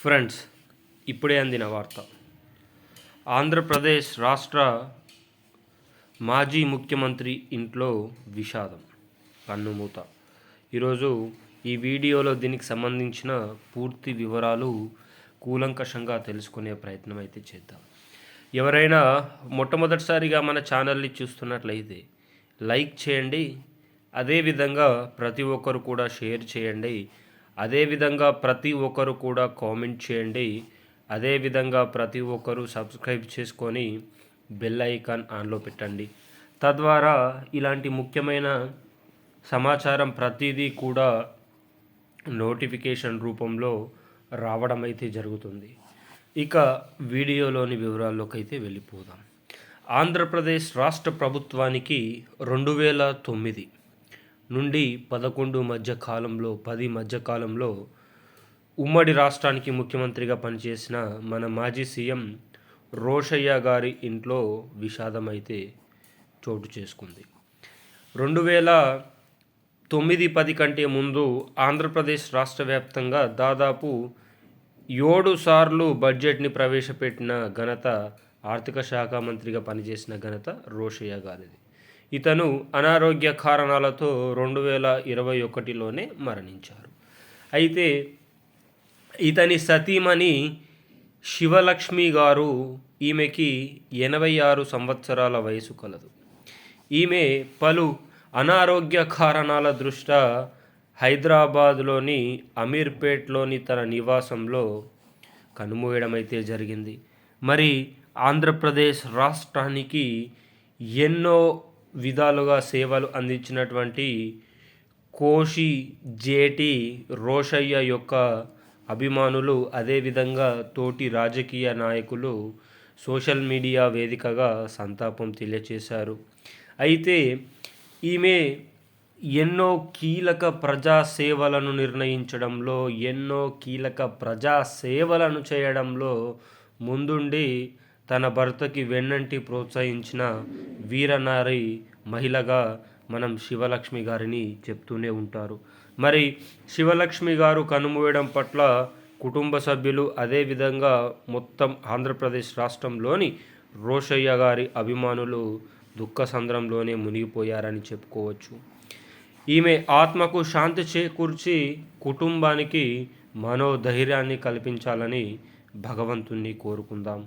Friends ఇప్పుడే అందిన వార్త. ఆంధ్రప్రదేశ్ రాష్ట్ర మాజీ ముఖ్యమంత్రి ఇంట్లో విషాదం కన్నుమూత. ఈరోజు ఈ వీడియోలో దీనికి సంబంధించిన పూర్తి వివరాలు కూలంకషంగా తెలుసుకునే ప్రయత్నం అయితే చేద్దాం. ఎవరైనా మొట్టమొదటిసారిగా మన ఛానల్ని చూస్తున్నట్లయితే లైక్ చేయండి అదేవిధంగా ప్రతి ఒక్కరు కూడా షేర్ చేయండి అదేవిధంగా ప్రతి ఒక్కరు కూడా కామెంట్ చేయండి. అదేవిధంగా ప్రతి ఒక్కరు సబ్స్క్రైబ్ చేసుకొని బెల్ ఐకాన్ ఆన్లో పెట్టండి. తద్వారా ఇలాంటి ముఖ్యమైన సమాచారం ప్రతిదీ కూడా నోటిఫికేషన్ రూపంలో రావడం అయితే జరుగుతుంది. ఇక వీడియోలోని వివరాల్లోకి అయితే వెళ్ళిపోదాం. ఆంధ్రప్రదేశ్ రాష్ట్ర ప్రభుత్వానికి రెండు వేల తొమ్మిది నుండి పదకొండు మధ్య కాలంలో పది మధ్య కాలంలో ఉమ్మడి రాష్ట్రానికి ముఖ్యమంత్రిగా పనిచేసిన మన మాజీ సీఎం రోషయ్య గారి ఇంట్లో విషాదమైతే చోటు చేసుకుంది. రెండు వేల తొమ్మిది పది కంటే ముందు ఆంధ్రప్రదేశ్ రాష్ట్ర వ్యాప్తంగా దాదాపు ఏడు సార్లు బడ్జెట్ని ప్రవేశపెట్టిన ఘనత ఆర్థిక శాఖ మంత్రిగా పనిచేసిన ఘనత రోషయ్య గారిది. ఇతను అనారోగ్య కారణాలతో రెండు వేల ఇరవై ఒకటిలోనే మరణించారు. అయితే ఇతని సతీమణి శివలక్ష్మి గారు ఈమెకి ఎనభై ఆరు సంవత్సరాల వయసు కలదు. ఈమె పలు అనారోగ్య కారణాల దృష్ట్యా హైదరాబాద్లోని అమీర్పేట్లోని తన నివాసంలో కనుమూయడం అయితే జరిగింది. మరి ఆంధ్రప్రదేశ్ రాష్ట్రానికి ఎన్నో విధాలుగా సేవలు అందించినటువంటి కోషి జేటి రోషయ్య యొక్క అభిమానులు అదేవిధంగా తోటి రాజకీయ నాయకులు సోషల్ మీడియా వేదికగా సంతాపం తెలియచేశారు. అయితే ఈమె ఎన్నో కీలక ప్రజా సేవలను నిర్ణయించడంలో ఎన్నో కీలక ప్రజా సేవలను చేయడంలో ముందుండి తన భర్తకి వెన్నంటి ప్రోత్సహించిన వీరనారి మహిళగా మనం శివలక్ష్మి గారిని చెప్తూనే ఉంటారు. మరి శివలక్ష్మి గారు కనుమూయడం పట్ల కుటుంబ సభ్యులు అదేవిధంగా మొత్తం ఆంధ్రప్రదేశ్ రాష్ట్రంలోని రోషయ్య గారి అభిమానులు దుఃఖ సంద్రంలోనే మునిగిపోయారని చెప్పుకోవచ్చు. ఈమె ఆత్మకు శాంతి చేకూర్చి కుటుంబానికి మనోధైర్యాన్ని కల్పించాలని భగవంతుణ్ణి కోరుకుందాం.